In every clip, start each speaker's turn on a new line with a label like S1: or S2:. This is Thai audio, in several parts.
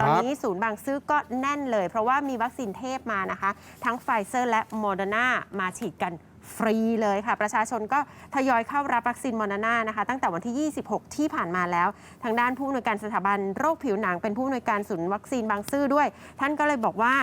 S1: ตอนนี้ศูนย์บางซื่อก็แน่นเลย เพราะว่ามีวัคซีนเทพมานะคะ ทั้งไฟเซอร์และโมเดอร์นามาฉีดกันฟรีเลยค่ะ ประชาชนก็ทยอยเข้ารับวัคซีนโมเดอร์นานะคะ ตั้งแต่วันที่ 26 ที่ผ่านมาแล้ว ทางด้านผู้อำนวยการสถาบันโรคผิวหนังเป็นผู้อำนวยการศูนย์วัคซีนบางซื่อด้วย ท่านก็เลยบอกว่า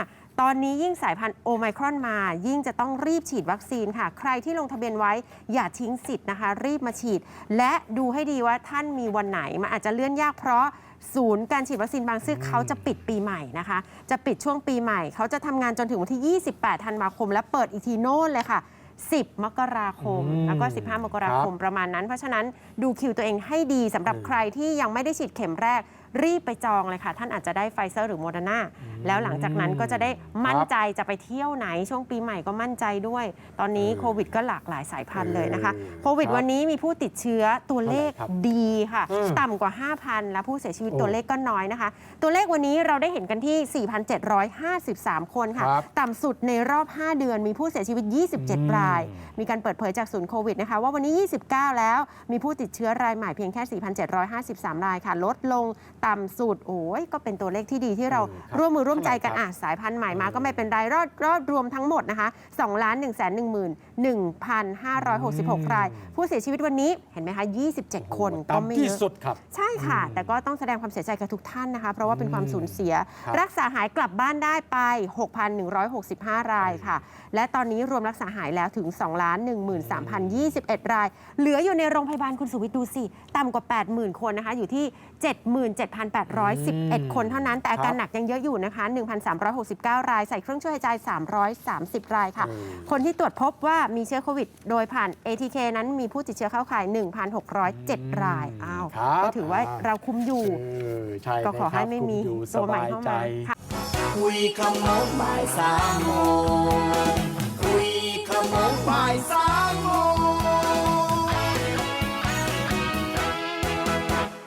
S1: ตอนนี้ยิ่งสายพันธุ์โอไมครอนมา ยิ่งจะต้องรีบฉีดวัคซีนค่ะ ใครที่ลงทะเบียนไว้อย่าทิ้งสิทธิ์นะคะ รีบมาฉีด และดูให้ดีว่าท่านมีวันไหนมันอาจจะเลื่อนยากเพราะ ศูนย์การฉีดวัคซีนบางซื่อเขาจะปิดปีใหม่นะคะ จะปิดช่วงปีใหม่ เขาจะทำงานจนถึงวันที่ 28 ธันวาคม และเปิดอีกทีโน่นเลยค่ะ 10 มกราคม
S2: อืม
S1: แล้วก็ 15 มกราคมประมาณนั้น เพราะฉะนั้นดูคิวตัวเองให้ดีสำหรับ
S2: เออ
S1: ใครที่ยังไม่ได้ฉีดเข็มแรก รีบไปจองเลยค่ะ ท่านอาจจะได้ไฟเซอร์หรือโมเดอร์นาแล้วหลังจากนั้นก็จะได้มั่นใจจะไปเที่ยวไหนช่วงปีใหม่ก็มั่นใจด้วย ตอนนี้
S2: เออ
S1: โควิดก็หลากหลายสายพันธุ์เลยนะคะ
S2: เออ
S1: โควิด
S2: ครับ
S1: วันนี้มีผู้ติดเชื้อตัวเลข
S2: เท่าไหร่ครับ
S1: ดีค่ะ
S2: อืม
S1: ต่ำกว่า 5,000 และผู้เสียชีวิต
S2: โอ้
S1: ตัวเลขก็น้อยนะคะ ตัวเลขวันนี้เราได้เห็นกันที่ 4,753 คนค่ะ
S2: ครับ
S1: ต่ำสุดในรอบ 5 เดือนมีผู้เสียชีวิต 27 ราย มีการเปิดเผยจากศูนย์โควิดนะคะว่าวันนี้ 29 แล้วมีผู้ติดเชื้อรายใหม่เพียงแค่ 4,753 รายค่ะ ลดลงต่ำสุดโอ้ยก็เป็นตัวเลขที่ดีที่เรา
S2: เออครับ
S1: ร่วมมือร่วมใจกัน
S2: เท่าไหร่ครับ
S1: อะสายพันธุ์ใหม่มาก็ไม่เป็นไรรอดรอดรวมทั้งหมดนะคะ2ล้าน1 1 1 1,566 ราย ผู้เสียชีวิตวันนี้เห็นไหมคะ 27 คนก็ไม่
S2: ต่ำที่
S1: เยอะ
S2: สุดครับ
S1: ใช่ค่ะ แต่ก็ต้องแสดงความเสียใจกับทุกท่านนะคะ เพราะว่าเป็นความสูญเสีย
S2: ครับ
S1: รักษาหายกลับบ้านได้ไป 6,165 รายค่ะ และตอนนี้รวมรักษาหายแล้วถึง 2 13,021 ราย เหลืออยู่ในโรงพยาบาลคุณสุวิทย์ดูสิ ต่ำกว่า 80,000 คนนะคะ อยู่ที่77,811 คนเท่านั้น แต่อาการ
S2: ครับ
S1: หนักยังเยอะอยู่นะคะ 1,369 ราย ใส่เครื่องช่วยหายใจ 330 รายค่ะ
S2: เออ
S1: คนที่ตรวจพบว่ามีเชื้อโควิด โดยผ่าน ATK นั้นมีผู้ติดเชื้อเข้าข่าย 1,607 ราย อ้าว
S2: ครับ
S1: ก็ถือว่า
S2: อ่า
S1: เราคุมอยู่
S2: เออใช่
S1: ก็ขอให้
S2: นะครับ
S1: ไม่มี
S2: คุอยู่ส
S1: ตัวใหม่
S2: บาย
S1: เข้า
S2: ใจ
S1: มาค่ะ
S3: คุยขโมงบ่ายสามโมง